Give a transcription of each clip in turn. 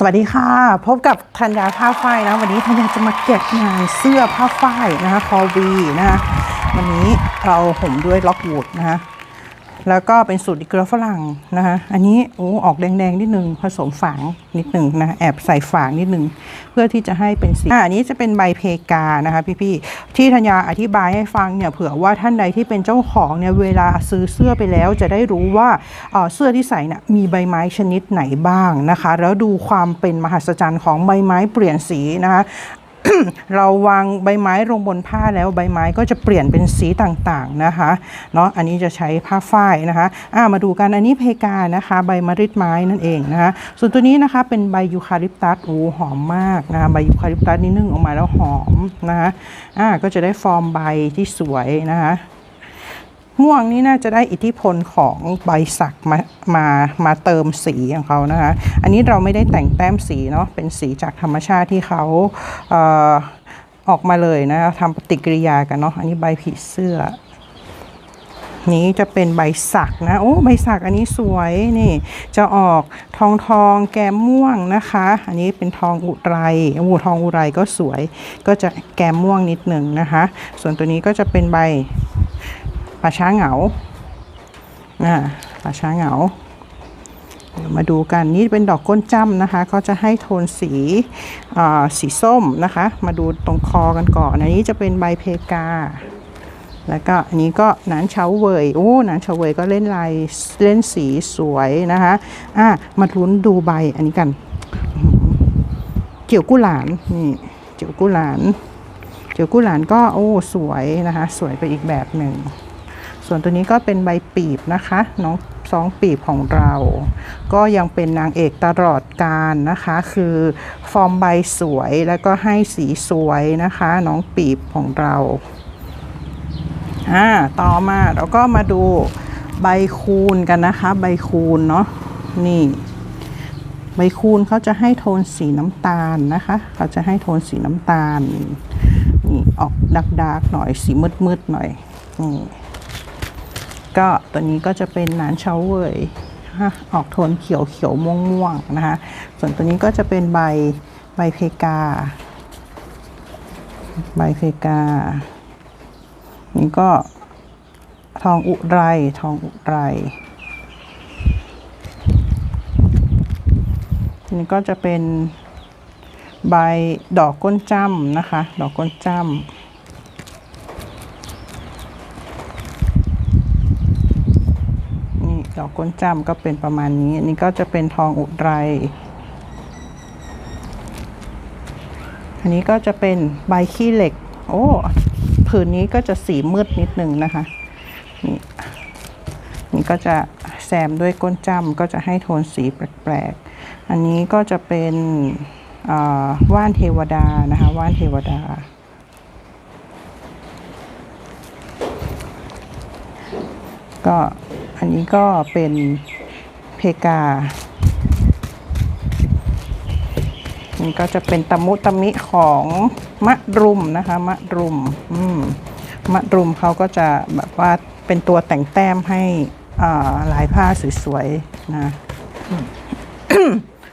สวัสดีค่ะ พบกับธัญญาผ้าฝ้ายนะ วันนี้ธัญญาจะมาเก็บงานเสื้อผ้าฝ้ายนะคะคอวีนะคะวันนี้เราห่มด้วยล็อกวูดนะคะ แล้วก็เป็นสูตรเกลือฝรั่งนะคะ อันนี้โอ้ออกแดงๆนิดนึงผสมฝางนิดนึงนะแอบใส่ฝางนิดนึงเพื่อที่จะให้เป็นสีอันนี้จะเป็นใบเพกานะคะพี่ๆที่ธัญญาอธิบายให้ฟังเนี่ยเผื่อว่าท่านใดที่เป็นเจ้าของเนี่ยเวลาซื้อเสื้อไปแล้วจะได้รู้ว่าเอ่อเสื้อที่ใส่น่ะมีใบไม้ชนิดไหนบ้างนะคะ แล้วดูความเป็นมหัศจรรย์ของใบไม้เปลี่ยนสีนะคะ เราวางใบไม้ลงบนผ้าแล้วใบไม้ก็จะเปลี่ยนเป็นสีต่างๆนะคะเนาะอันนี้จะใช้ผ้าฝ้ายนะคะอ่ามาดูกันอันนี้เพกานะคะ ใบมะริดไม้นั่นเองนะคะส่วนตัวนี้นะคะเป็นใบยูคาลิปตัสโอ้หอมมากนะคะใบยูคาลิปตัสนี่นึ่งออกมาแล้วหอมนะคะอ่าก็จะได้ฟอร์มใบที่สวยนะคะ ม่วงนี่น่าจะได้อิทธิพลของใบสักมามามาเติมสีของเขานะคะ อันนี้เราไม่ได้แต่งแต้มสีเนาะเป็นสีจากธรรมชาติที่เขาเอ่อออกมาเลยนะทำปฏิกิริยากันเนาะอันนี้ใบผีเสื้อ นี้จะเป็นใบสักนะ โอ้ใบสักอันนี้สวยนี่ จะออกทองทองแกมม่วงนะคะ อันนี้เป็นทองอุไรโอ้ทองอุไรก็สวย ก็จะแกมม่วงนิดหนึ่งนะคะ ส่วนตัวนี้ก็จะเป็นใบ ป่าช้าเหงาอ่าป่าช้าเหงาเดี๋ยวมาดูกันนี่เป็นดอกก้นจ้ำนะคะ ก็จะให้โทนสีอ่าสีส้มนะคะ มาดูตรงคอกันก่อนอันนี้จะเป็นใบเพกา แล้วก็อันนี้ก็หนานเฉาเวยโอ้หนานเฉาเวยก็เล่นลายเล่นสีสวยนะคะอะมาทุนดูใบอันนี้กันเกี่ยวกุหลานนี่เกี่ยวกุหลานเกี่ยวกุหลานก็โอ้สวยนะคะ สวยไปอีกแบบหนึ่ง ส่วนตัวนี้ก็เป็นใบปีบนะคะน้องสองปีบของเรา ก็ยังเป็นนางเอกตลอดการนะคะ คือฟอร์มใบสวยแล้วก็ให้สีสวยนะคะ น้องปีบของเราอ่าต่อมาเราก็มาดูใบคูณกันนะคะ ใบคูณเนาะนี่ ใบคูณเขาจะให้โทนสีน้ำตาลนะคะเขาจะให้โทนสีน้ำตาลนี่ออกดักดักๆหน่อยสีมืดมืดๆหน่อยนี่ ก็ตัวนี้ก็จะเป็นหนานเฉาเวยออกโทนเขียวเขียวม่วงม่วงนะคะ ส่วนตัวนี้ก็จะเป็นใบใบเพกา ใบเพกา นี่ก็ทองอุไรทองอุไรนี่ก็จะเป็นใบดอกก้นจ้ำนะคะ ดอกก้นจ้ำนี่ ดอกก้นจ้ำก็เป็นประมาณนี้อันนี้ก็จะเป็นทองอุไรอันนี้ก็จะเป็นใบขี้เหล็ก โอ้ผืนนี้ก็จะสีมืดนิดนึงนะคะ นี่นี่ก็จะแซมด้วยก้นจ้ำก็จะให้โทนสีแปลกๆ อันนี้ก็จะเป็นว่านเทวดานะคะว่านเทวดา ก็ อันนี้ก็เป็นเพกานี่ก็จะเป็นตะมุตะมิของมะรุมนะคะ มะรุมอืมมะรุมเขาก็จะแบบว่าเป็นตัวแต่งแต้มให้อ่าลายผ้าสวยๆนะ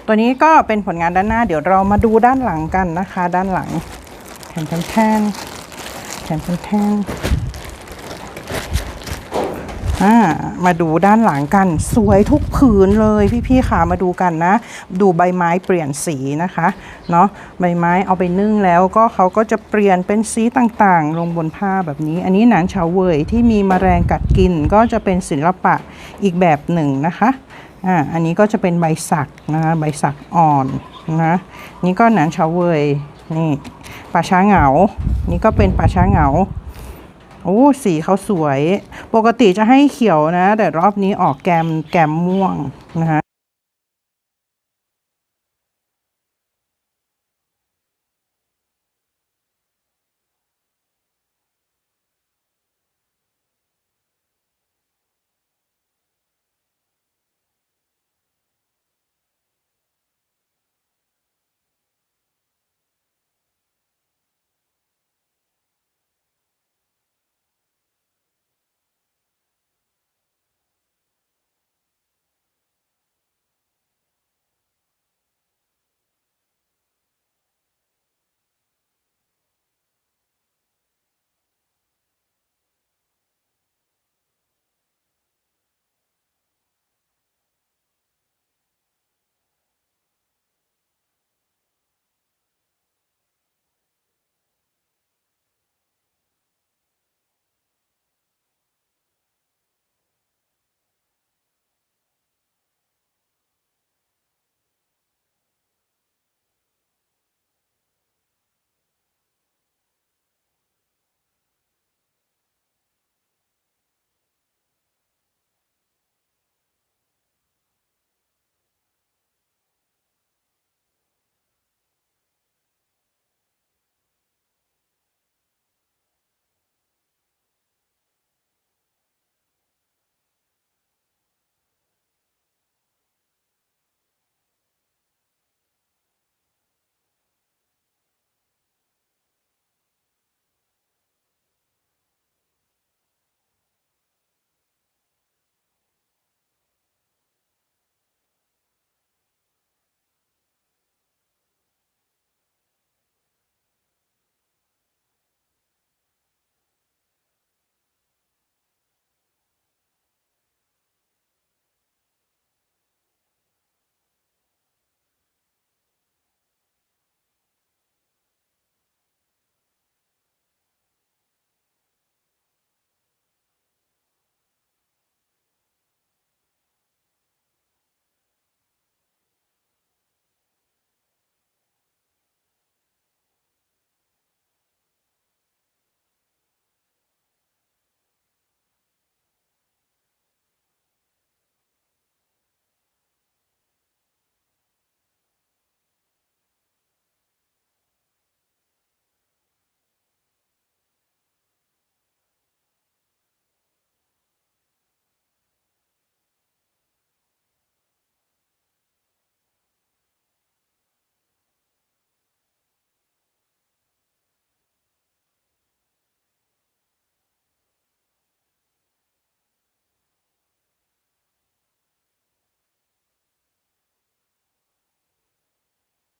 ตัวนี้ก็เป็นผลงานด้านหน้า เดี๋ยวเรามาดูด้านหลังกันนะคะ ด้านหลังแทนแทนแทนแทนแทน อ่ามาดูด้านหลังกัน สวยทุกผืนเลยพี่ๆค่ะมาดูกันนะ ดูใบไม้เปลี่ยนสีนะคะเนาะใบไม้เอาไปนึ่งแล้วก็เขาก็จะเปลี่ยนเป็นสีต่างๆ ลงบนผ้าแบบนี้ อันนี้หนานเฉาเวยที่มีมแมลงกัดกินก็จะเป็นศิลปะอีกแบบหนึ่งนะคะอ่าอันนี้ก็จะเป็นใบสักนะคะใบสักอ่อนนะนี่ก็หนานเฉาเวยนี่ป่าช้าเหงา นี่ก็เป็นป่าช้าเหงา โอ้สีเขาสวย ปกติจะให้เขียวนะ แต่รอบนี้ออกแกมแกมม่วงนะคะ